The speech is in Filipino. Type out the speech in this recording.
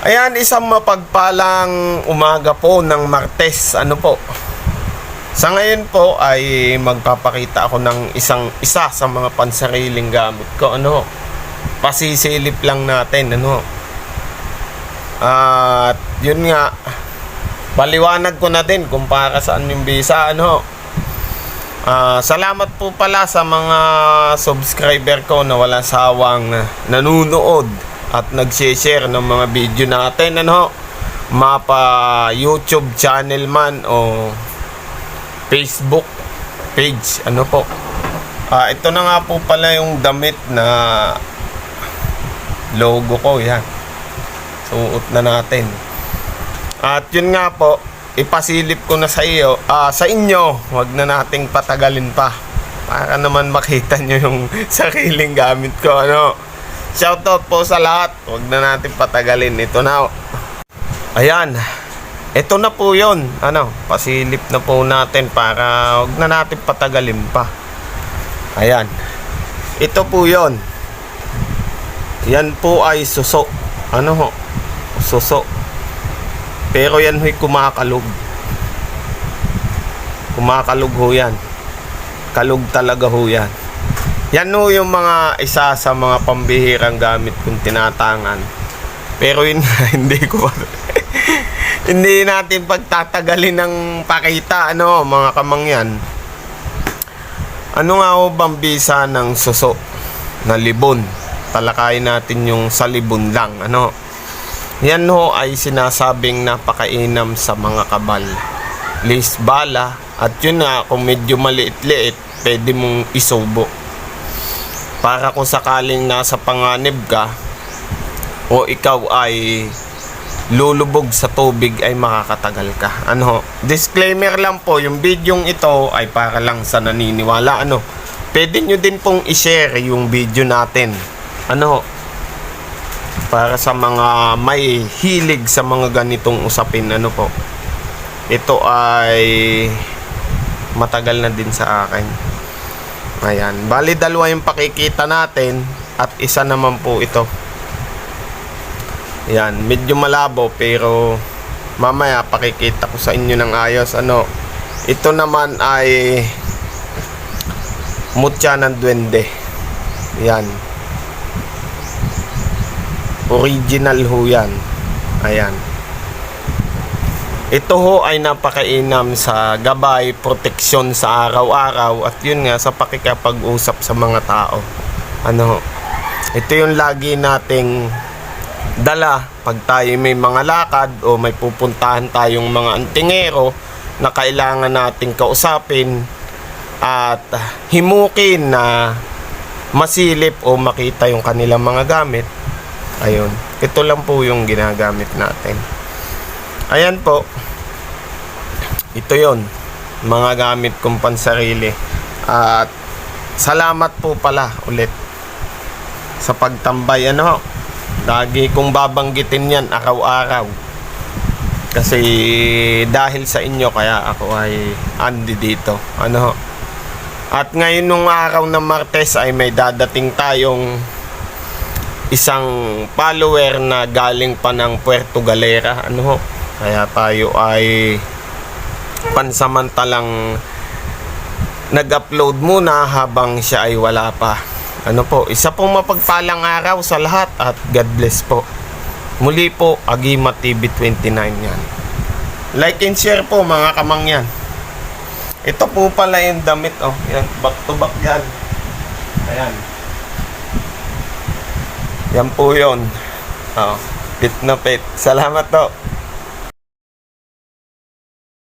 Ayan, isang mapagpalang umaga po ng Martes. Ano po? Sa ngayon po ay magpapakita ako ng isang isa sa mga pansariling gamit ko. Ano? Pasisilip lang natin. Ano? At yun nga, paliwanag ko na din kung para saan yung visa. Ano? Ah, salamat po pala sa mga subscriber ko na wala sawang nanunood at nag-share ng mga video natin ano? Mapa YouTube channel man o Facebook page ano po? Ah, ito na nga po pala yung damit na logo ko yan. Suot na natin. At yun nga po ipasilip ko na sa iyo ah, sa inyo. Wag na nating patagalin pa. Para naman makita nyo yung sariling gamit ko ano shoutout po sa lahat. Wag na natin patagalin. Ito na oh. ayan. Ito na po yon ano pasilip na po natin para wag na natin patagalin pa. Ayan. Ito po yon yan po ay suso. Ano ho? Suso. Pero yan ho'y kumakalog. Kumakalog ho yan. Kalog talaga ho yan. Yan ho yung mga isa sa mga pambihirang gamit kong tinatangan. Pero yun hindi ko hindi natin pagtatagalin ng pakita ano mga kamangyan. Ano nga ho bang bisa ng suso na libon? Talakayin natin yung sa libon lang ano. Yan ho ay sinasabing napakainam sa mga kabal. Lis bala at yun nga kung medyo maliit-liit pwede mong isubo. Para kung sakaling nasa panganib ka o ikaw ay lulubog sa tubig ay makakatagal ka. Ano? Disclaimer lang po, yung bidyong ito ay para lang sa naniniwala. Ano? Pwede nyo din pong i-share yung video natin. Ano para sa mga may hilig sa mga ganitong usapin ano po ito ay matagal na din sa akin ayan. Bali dalawa yung pakikita natin at isa naman po ito. Ayan. Medyo malabo pero mamaya pakikita ko sa inyo ng ayos. Ano ito naman ay mutya ng duwende. Yan Original ho yan. Ayan. Ito ho ay napakainam sa gabay, proteksyon sa araw-araw at yun nga sa pakikapag-usap sa mga tao. Ano? Ito yung lagi nating dala pag tayo may mga lakad o may pupuntahan tayong mga antingero na kailangan nating kausapin at himukin na masilip o makita yung kanilang mga gamit Ayun. Ito lang po yung ginagamit natin. Ayan po. Ito yon Mga gamit kong pansarili. At salamat po pala ulit sa pagtambay. Ano Lagi kong babanggitin yan araw-araw. Kasi dahil sa inyo kaya ako ay andi dito. Ano At ngayon nung araw ng Martes ay may dadating tayong isang follower na galing pa ng Puerto Galera ano kaya tayo ay pansamantalang nag-upload muna habang siya ay wala pa. Ano po isa pong mapagpalang araw sa lahat at God bless po. Muli po Agima TV 29 yan. Like and share po mga kamangyan ito po pala yung damit oh. Yan back to back yan. Ayan. Yan po yun. Oh, pit na pit. Salamat to.